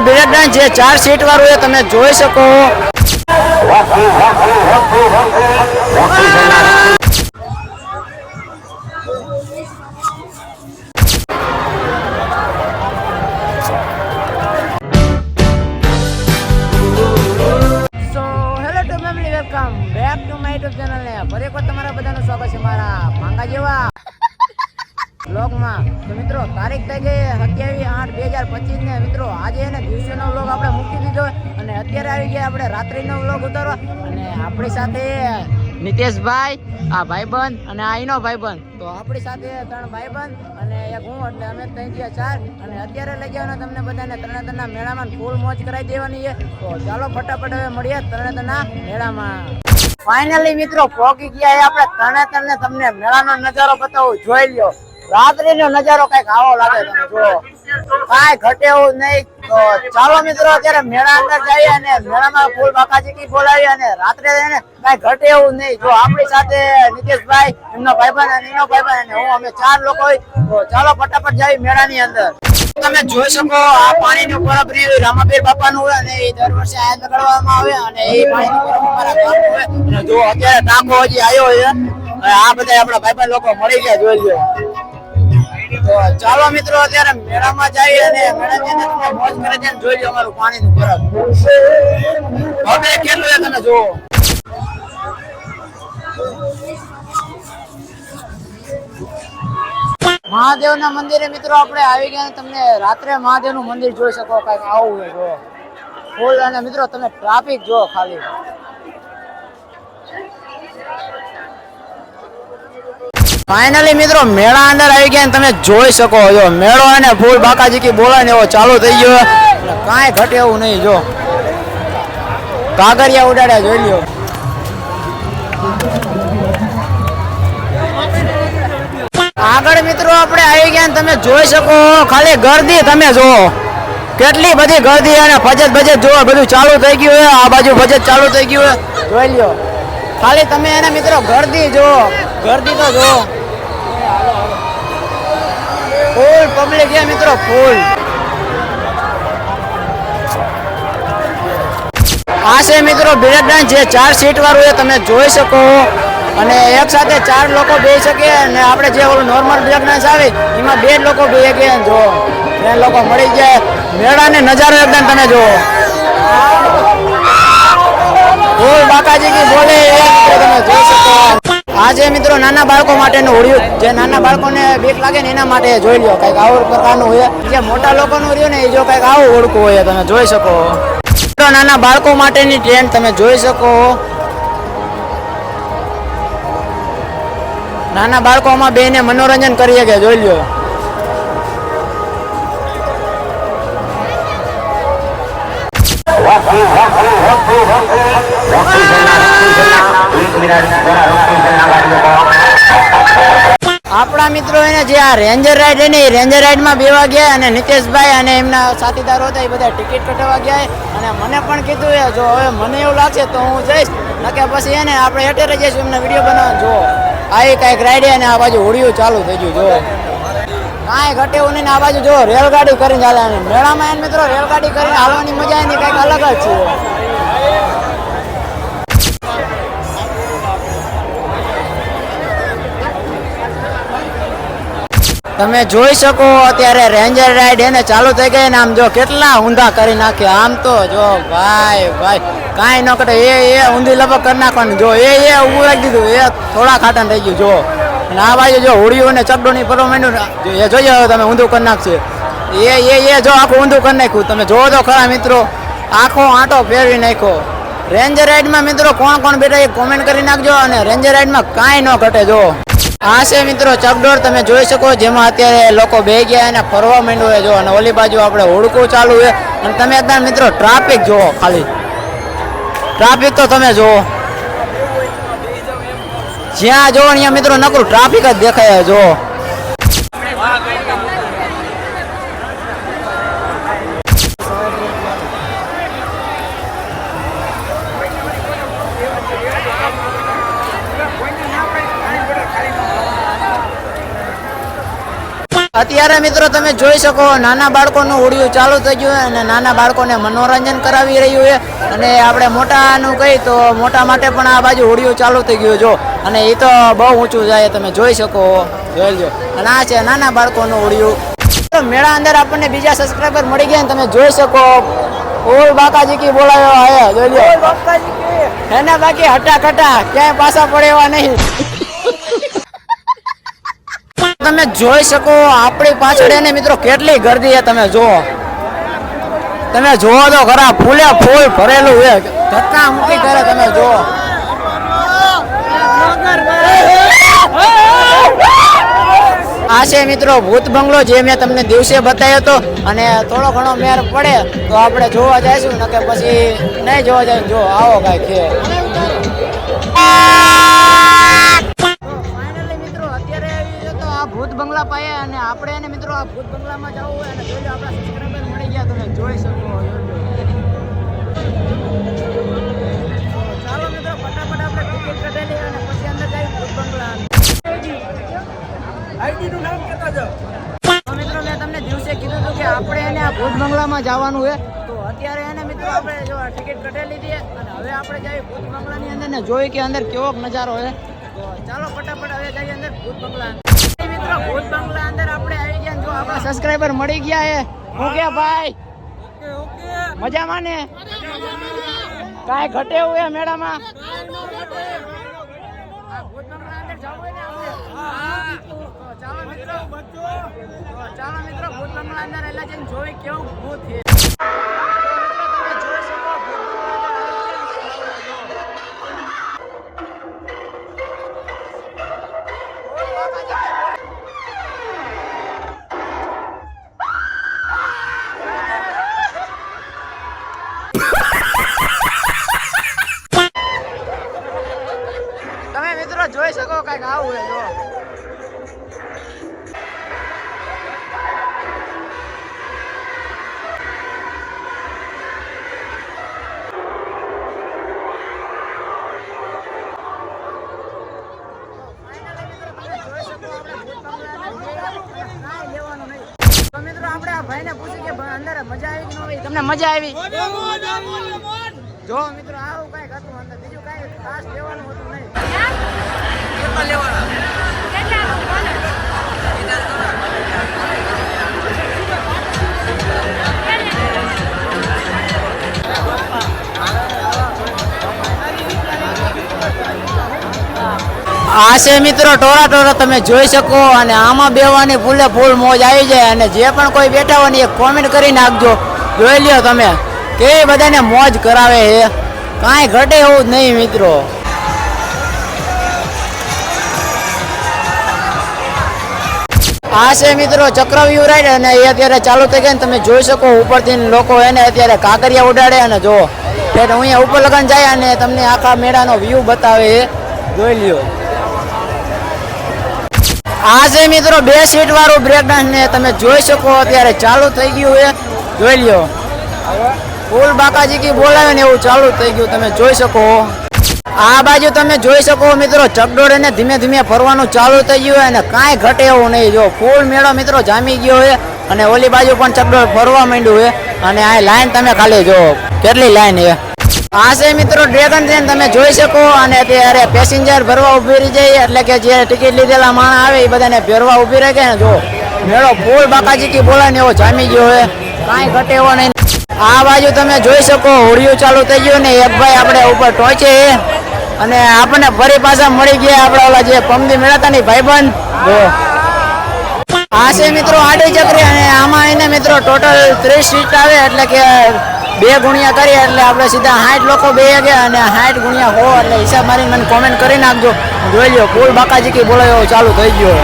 છે જે ચાર સીટ વાળું એ તમે જોઈ શકો. આપણી સાથે નિતેશભાઈ આ ભાઈબંધ અને આ એનો ભાઈબંધ. તો આપણી સાથે ત્રણ ભાઈબંધ અને એક હું એટલે અમે ત્રણ ગયા ચાર. અને અત્યારે લઈ જવાના તમને બધાને ત્રણે ત્રણના મેળામાં ફૂલ મોજ કરાવી દેવાની છે. તો ચાલો ફટાફટ હવે મળીએ ત્રણે ત્રણના મેળામાં. ફાઇનલી મિત્રો પહોંચી ગયા એ આપણે ત્રણે ને તમને મેળાનો નજારો બતાવું. જોઈ લ્યો. રાત્રિનો નજારો કંઈક આવો લાગે તમે જુઓ. કાંઈ ઘટે એવું નહીં. ચાલો મિત્રો, અત્યારે મેળા અંદર જઈએ અને મેળામાં ફૂલ બાકાજી કી બોલાવી અને રાત્રે એને કાંઈ ઘટે એવું નહીં. જો આપણી સાથે નીતિશભાઈ, એમનો ભાઈબંધ અને એનો ભાઈબંધ અને હું, અમે ચાર લોકો તો ચાલો ફટાફટ જઈએ મેળાની અંદર. તમે જોઈ શકો, આ પાણીનું પરબ રહ્યું રામાપીર બાપાનું હોય અને એ દર વર્ષે આ લગાડવામાં આવે અને એ પાણીનું પરબ હોય. અને જો અત્યારે ટાંકો હજી આવ્યો છે, આ બધા આપણા ભાઈબંધ લોકો મળી ગયા, જોઈ લ્યો. ચાલો મિત્રો, અત્યારે મેળામાં જઈએ અને મેળાની અંદર મોજ કરે છે ને જોઈ લો અમારું પાણીનું પરબ હવે કેટલું તમે જુઓ. મહાદેવના મંદિરે મિત્રો, આપણે આવી ગયા તમને રાત્રે મહાદેવનું મંદિર જોઈ શકો, કંઈક આવું હોય જો ફૂલ અને મિત્રો, તમે ટ્રાફિક જો ખાલી. ફાઇનલી મિત્રો, મેળા અંદર આવી ગયા તમે જોઈ શકો છો. મેળો અને ફૂલ બાકાજી કી બોલાય ને એવો ચાલુ થઈ ગયો. કાંઈ ઘટે એવું નહીં, જો. કાગરિયા ઉડાડ્યા, જોઈ લ્યો. આગળ મિત્રો, આપણે આવી ગયા તમે જોઈ શકો ખાલી ગરદી તમે જો કેટલી બધી ગરદી અને બજેટ બજેટ જો બધું ચાલુ થઈ ગયું હોય આ બાજુ બજેટ ચાલુ થઈ ગયું હોય જોઈ લ્યો. ખાલી તમે એને મિત્રો ગરદી જો ગર્દી તો જુઓ. ફૂલ પબ્લિક છે મિત્રો, ફૂલ. આ છે મિત્રો બિરેડન જે ચાર સીટ વાળું છે તમે જોઈ શકો. અને એક સાથે ચાર લોકો બેસી શકે અને આપણે જે ઓલું નોર્મલ બ્રેક ડાન્સ આવે, એમાં બે લોકો બે ગયા જો બે લોકો મળી જાય. મેળાને નજારો એકદમ તમે જુઓ. ફૂલ બાકાજી કી, બોલે એ મિત્રો તમે જોઈ શકો આજે મિત્રો નાના બાળકો માટેનું હોળિયું જે નાના બાળકોને બીક લાગે ને એના માટે જોઈ લો કંઈક આવું પ્રકારનું હોય. જે મોટા લોકોનું રહ્યું ને એ જો કંઈક આવું ઓળખું હોય, તમે જોઈ શકો. મિત્રો, નાના બાળકો માટેની ટ્રેન તમે જોઈ શકો. નાના બાળકોમાં બેને મનોરંજન કરી શકે, જોઈ લ્યો. મિત્રો, એને જે આ રેન્જર રાઈડ એને એ રેન્જર રાઈડમાં બેવા ગયા અને નિતેશભાઈ અને એમના સાથીદારો હતા, એ બધા ટિકિટ કટાવવા ગયા. અને મને પણ કીધું એ, જો હવે મને એવું લાગશે તો હું જઈશ. નકે પછી એને આપણે હેઠે જઈશું, એમને વીડિયો બનાવવા જો, આ એ કાંઈક રાઈડ અને આ બાજુ હોડીઓ ચાલુ થઈ ગયું, જો. કાંઈ ઘટે એવું નહીં આ બાજુ જો, રેલગાડી કરીને ચાલે. મેળામાં એને મિત્રો, રેલગાડી કરીને હાલવાની મજા એની કંઈક અલગ જ છે. તમે જોઈ શકો, અત્યારે રેન્જર રાઈડ એને ચાલુ થઈ ગઈ ને આમ જો કેટલા ઊંધા કરી નાખ્યા આમ તો જો ભાઈ ભાઈ, કાંઈ ન કરે એ એ ઊંધી લપક કરી નાખવાનું. જો એ એ ઊભું રાખી દીધું. એ થોડા ખાટા થઈ ગયું. જો. અને આ બાજુ જો હોળીઓ ને ચકડોની પરવા માંડ્યું એ જોઈએ તમે ઊંધું કરી નાખશે. એ એ એ જો આખું ઊંધું કરી નાખ્યું. તમે જોવો તો ખરા મિત્રો, આખો આંટો ફેરવી નાખ્યો. રેન્જર રાઈડમાં મિત્રો કોણ કોણ બેઠા એ કોમેન્ટ કરી નાખજો અને રેન્જર રાઈડમાં કાંઈ ન ઘટે, જો. આ છે મિત્રો, ચકડોળ તમે જોઈ શકો, જેમાં અત્યારે લોકો બે ગયા અને ફરવા માંડ્યું હોય. જો, અને ઓલી બાજુ આપણે હોડકું ચાલુ છે. અને તમે અત્યારે મિત્રો, ટ્રાફિક જુઓ ખાલી. ટ્રાફિક તો તમે જુઓ. જ્યાં જુઓ અહીંયા મિત્રો નકરું ટ્રાફિક જ દેખાય જો અત્યારે મિત્રો તમે જોઈ શકો નાના બાળકોનું હોડિયું ચાલુ થઈ ગયું અને નાના બાળકોને મનોરંજન કરાવી રહ્યું છે. અને આપણે મોટાનું કહી તો મોટા માટે પણ આ બાજુ હોડિયું ચાલુ થઈ ગયું જો અને એ તો બહુ ઊંચું જાય તમે જોઈ શકો. જોઈ લો અને આ છે નાના બાળકોનું હોડિયું. મેળા અંદર આપણને બીજા સબસ્ક્રાઈબર મળી ગયા તમે જોઈ શકો. ઓલ બાકાજી કી બોલાયો આયા જોઈ લો એના બાકી હટા ખટા ક્યાંય પાછા પડે એવા નહીં. તમે જોઈ શકો આપણી પાછળ એને મિત્રો કેટલી ગરદી છે, તમે જુઓ. તમે જુઓ તો ખરા ફૂલે ફૂલ ભરેલું છે. ધક્કા મૂકી કરે તમે જુઓ. આ છે મિત્રો ભૂત બંગલો જે મેં તમને દિવસે બતાવ્યો હતો. અને થોડો ઘણો મેર પડે તો આપણે જોવા જઈશું, ને કે પછી નહીં જોવા જાય જો, આવો કાંઈ કે બંગલા પાયે અને આપણે એને મિત્રો આ ભૂત બંગલામાં જવું હોય અને જોઈ લો આપણા સબસ્ક્રાઈબર મળી ગયા તમે જોઈ શકો ચાલો મિત્રો ફટાફટ આપણે ટિકિટ કઢાવી અને પછી અંદર જઈએ ભૂત બંગલા. આઈડી નામ કહેતા જાઓ. મિત્રો મેં તમને દિવસે કીધું હતું કે આપણે એને આ ભૂત બંગલામાં જવાનું છે. તો અત્યારે એને મિત્રો આપણે જો આ ટિકિટ કઢાવી લીધી અને હવે આપણે જઈએ ભૂત બંગલાની અંદર ને જોઈ કે અંદર કેવો નજારો છે. ચાલો ફટાફટ હવે જઈએ અંદર ભૂત બંગલા મિત્રો ભૂલ બંગલા અંદર આપણે આવી ગયા જો આપણા સબસ્ક્રાઇબર મળી ગયા હે હું કે ભાઈ. ઓકે ઓકે મજામાં ને? કાંઈ ઘટે એવું મેળામાં? ચાલો મિત્રો ભૂત બંગલા અંદર એટલે જઈને જોઈ કેવું ભૂત છે મજા આવી કે ન આવી તમને મજા આવી જો મિત્રો આવું કંઈક હતું અંદર, બીજું કઈ ખાસ લેવાનું હતું નહીં. આ છે મિત્રો ટોરા ટોરા, તમે જોઈ શકો અને આમાં બેવાની ફૂલે ફૂલ મોજ આવી જાય અને જે પણ કોઈ બેઠા હોય ને એ કોમેન્ટ કરી નાખજો. જોઈ લ્યો તમે, કે બધાને મોજ કરાવે છે. કાંઈ ઘટે એવું જ નહીં મિત્રો. આ છે મિત્રો, ચક્રવ્યૂહ રાઈડ અને એ અત્યારે ચાલુ થઈ ગઈ તમે જોઈ શકો ઉપરથી લોકો એને અત્યારે કાંકરિયા ઉડાડે અને જો એટલે અહીંયા ઉપર લગન જાય અને તમને આખા મેળાનો વ્યૂ બતાવે એ જોઈ લ્યો. આ છે મિત્રો, બે સીટ વાળું બ્રેક ડાન્સ ને તમે જોઈ શકો, અત્યારે ચાલુ થઈ ગયું એ જોઈ લ્યો. ફૂલ બાકાજી કી બોલાવે ને એવું ચાલુ થઈ ગયું, તમે જોઈ શકો. આ બાજુ તમે જોઈ શકો મિત્રો ચકડોળ એને ધીમે ધીમે ફરવાનું ચાલુ થઈ ગયું અને કાંઈ ઘટે એવું નહીં. જો ફૂલ મેળો મિત્રો જામી ગયો છે અને ઓલી બાજુ પણ ચકડોળ ફરવા માંડ્યું છે અને આ લાઈન તમે ખાલી જો, કેટલી લાઈન છે. આ છે મિત્રો ડ્રેગન ટ્રેન તમે જોઈ શકો અને અત્યારે પેસેન્જર ભરવા ઊભી રહી જાય, એટલે કે જે ટિકિટ લીધેલા માણસ આવે એ બધાને ભેરવા ઊભી રહે ને? જો, મેળો ફૂલ બાકાજી કી બોલાય ને એવો જામી ગયો હોય, કાંઈ ઘટે એવો નહીં. આ બાજુ તમે જોઈ શકો, હોડિયું ચાલુ થઈ ગયું ને, એક ભાઈ આપણે ઉપર ટોચે અને આપણને ફરી પાછા મળી ગયા આપણા ઓલા જે પમદી મેળાતા ની ભાઈબંધ. આ છે મિત્રો આડી ચક્રી અને આમાં એને મિત્રો ટોટલ ત્રીસ સીટ આવે એટલે કે બે ગુણ્યા કરીએ એટલે આપણે સીધા સાઠ લોકો બે ગયા અને સાઠ ગુણ્યા હો એટલે હિસાબ મારીને મને કોમેન્ટ કરી નાખજો. જોઈ લો ફૂલ બાકાજી કે બોલાયો ચાલુ થઈ ગયો.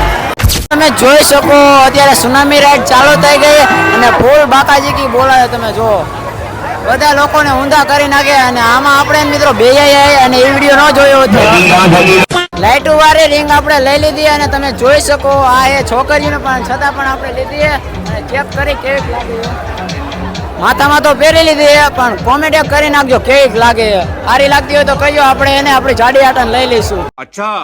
તમે જોઈ શકો અત્યારે સુનામી રાઈડ ચાલુ થઈ ગઈ અને ફૂલ બાકાજી કી બોલાયો તમે જો. બધા લોકોને ઊંધા કરી નાખે અને આમાં આપણે મિત્રો બે અને એ વીડિયો ન જોયો હતો લાઈટો વાળી રિંગ આપણે લઈ લીધી અને તમે જોઈ શકો આ એ છોકરીને પણ છતાં પણ આપણે લીધી અને ચેક કરી કેવી લાગી માથામાં તો પહેરી લીધી પણ કોમેન્ટ કરી નાખજો કેવીક લાગે સારી લાગતી હોય તો કહીએ આપણે એને આપણી જાડી આટન લઈ લઈશું. અચ્છા.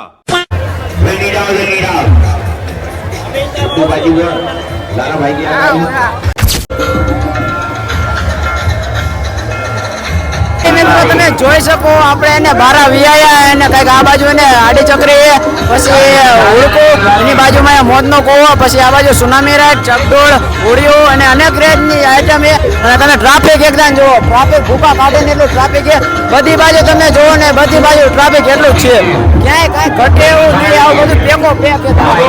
મિત્રો તમે જોઈ શકો આપણે એને બારા વિયાયા એને કંઈક આ બાજુ એને આડી ચક્રી પછી હુડકો એની બાજુમાં એ મોતનો કોવો પછી આ બાજુ સુનામી રાઈડ ચકડોળ હોડીઓ અને અનેક રેન્જની આઈટમ એ. અને તમે ટ્રાફિક એકદમ જુઓ ટ્રાફિક ભૂકા કાઢે ને એટલું ટ્રાફિક એ. બધી બાજુ તમે જુઓ ને બધી બાજુ ટ્રાફિક એટલું જ છે. ક્યાંય કાંઈ ઘટે એવું નહીં આવું બધું પેકો પેક આશે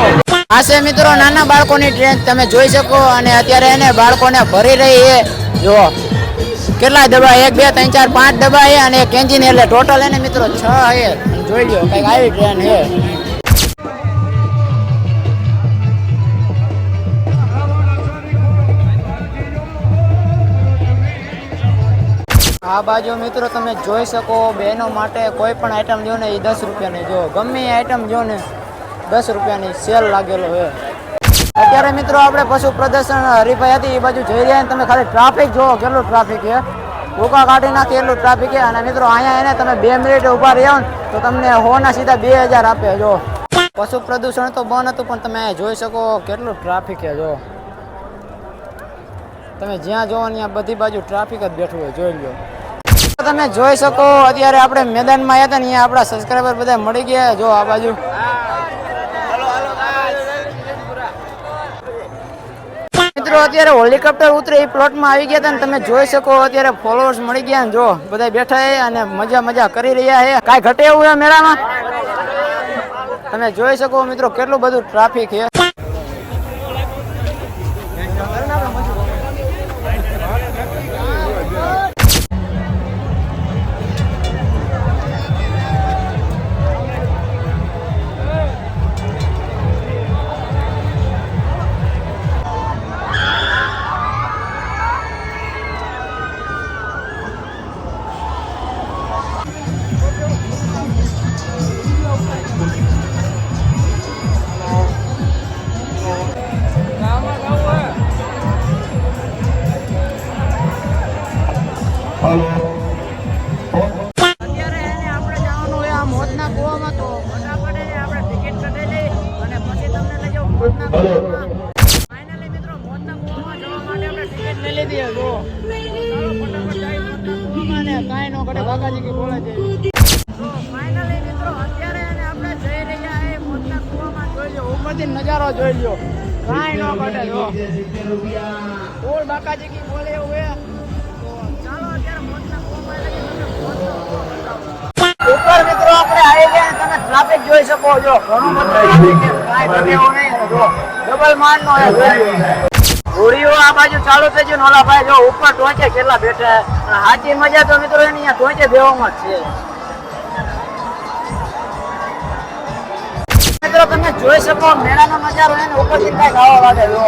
આ છે મિત્રો નાના બાળકોની ટ્રેન તમે જોઈ શકો અને અત્યારે એને બાળકોને ભરી રહી છે. જુઓ. કેટલા દબા એક, બે, ત્રણ, ચાર, પાંચ દબા છે અને એક એન્જિન એટલે ટોટલ એને મિત્રો છ છે જોઈ લ્યો, કંઈક આવી ટ્રેન છે આ બાજુ મિત્રો તમે જોઈ શકો, બહેનો માટે કોઈ પણ આઈટમ જો ને એ દસ રૂપિયાની જો. ગમે એ આઈટમ જો ને, દસ રૂપિયાની સેલ લાગેલો છે અત્યારે મિત્રો આપણે પશુ પ્રદર્શન, હરીફાઈ હતી, એ બાજુ જઈ રહ્યા તમે ખાલી ટ્રાફિક જોવો કેટલું ટ્રાફિક છે. ટૂંકા કાઢી નાખી એટલું ટ્રાફિક છે. અને મિત્રો અહીંયા એને તમે બે મિનિટ ઊભા રહ્યા તો તમને હોના સીધા બે હજાર આપે જો પશુ પ્રદૂષણ તો બંધ હતું, પણ તમે જોઈ શકો કેટલું ટ્રાફિક છે જો તમે જ્યાં જોવો ત્યાં બધી બાજુ ટ્રાફિક જ બેઠું હોય, જોઈ લો તમે જોઈ શકો, અત્યારે આપણે મેદાનમાં આવ્યા હતા ને, અહીંયા આપણા સબસ્ક્રાઈબર બધા મળી ગયા જો આ બાજુ. મિત્રો, અત્યારે હોલિકોપ્ટર ઉતરે એ પ્લોટમાં આવી ગયા હતા ને તમે જોઈ શકો, અત્યારે ફોલોઅર્સ મળી ગયા ને જો, બધા બેઠા છે અને મજા મજા કરી રહ્યા છે. કાંઈ ઘટે એવું છે મેળામાં? તમે જોઈ શકો મિત્રો કેટલું બધું ટ્રાફિક છે. નજારો જોઈ લ્યો. કાંઈ ન ઘટે, જો. બોલ બાકાજી કી બોલે એવું હે ચાલો, અત્યારે મોતના કૂવામાં કે તમને મોતનો. ઉપર, મિત્રો, આપણે આવી ગયા. તમે ટ્રાફિક જોઈ શકો છો. ઘણું બધું ટ્રાફિક. કાંઈ ઘટે નહીં. ડબલ માન નો હોડીઓ આ બાજુ ચાલુ થઈ ગયું ઓલા ભાઈ જો ઉપર ટોચે કેટલા બેઠા. અને મજા તો મિત્રો એની અહીંયા ટોચે બેવામાં જ છે. મિત્રો, તમે જોઈ શકો મેળાનો નજારો એને ઉપરથી કાંઈક આવો લાગે જો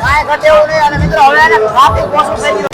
કાંઈ ઘટે એવું નહીં. અને મિત્રો, હવે એને ટ્રાફિક ઓછું થઈ ગયું.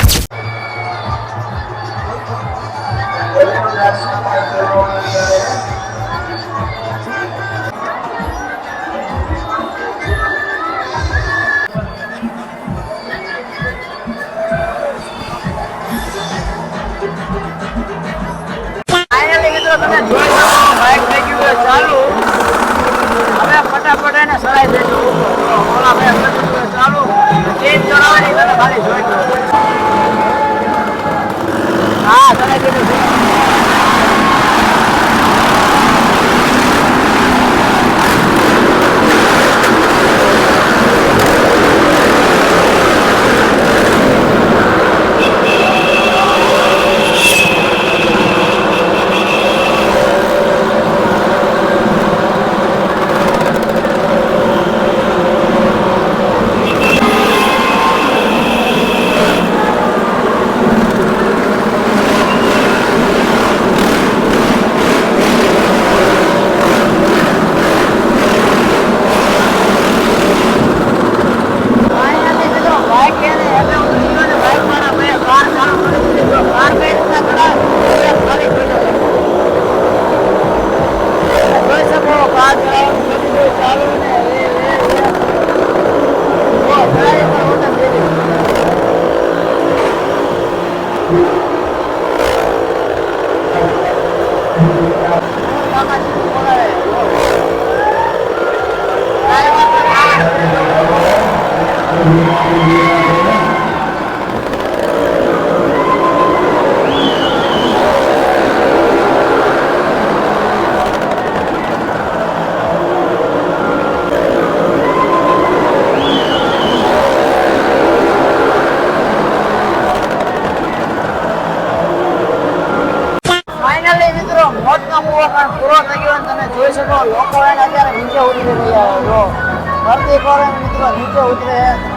મિત્રો બાઇક ફરતી કોરે મિત્રો નીચે ઉતરે.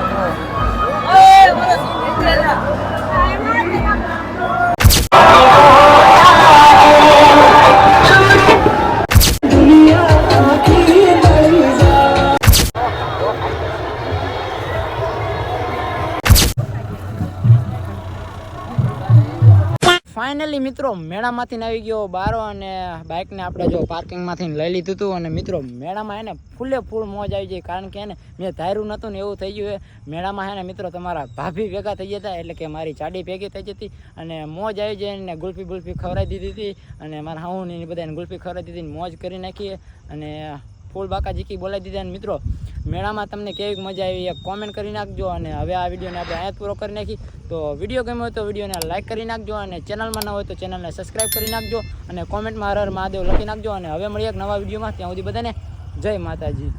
મિત્રો, મેળામાંથી આવી ગયો બારો અને બાઇકને આપણે જો પાર્કિંગમાંથી લઈ લીધું હતું અને મિત્રો, મેળામાં એને ફૂલે ફૂલ મોજ આવી જાય કારણ કે એને મેં ધાર્યું નહોતું ને એવું થઈ ગયું મેળામાં હે ને મિત્રો, તમારા ભાભી ભેગા થઈ જતા, એટલે કે મારી ચાડી ભેગી થઈ જતી અને મોજ આવી જાય ને ગુલ્ફી ગુલ્ફી ખવડાવી દીધી હતી અને મારા હાઉન ને બધાને ગુલ્ફી ખવડાવી દીધી મોજ કરી નાખીએ અને ફૂલ બાકા જીકી બોલાવી દીધા અને મિત્રો. મેળામાં તમને કેવી મજા આવી એ કોમેન્ટ કરી નાખજો અને હવે આ વિડીયોને આપણે અહીંયા પૂરો કરી નાખી. તો વીડિયો ગમ્યો હોય તો વિડીયોને લાઇક કરી નાખજો અને ચેનલમાં ન હોય તો ચેનલને સબસ્ક્રાઈબ કરી નાખજો અને કોમેન્ટમાં હર હર મહાદેવ લખી નાખજો અને હવે મળીએ એક નવા વિડીયોમાં. ત્યાં સુધી બધાને જય માતાજી.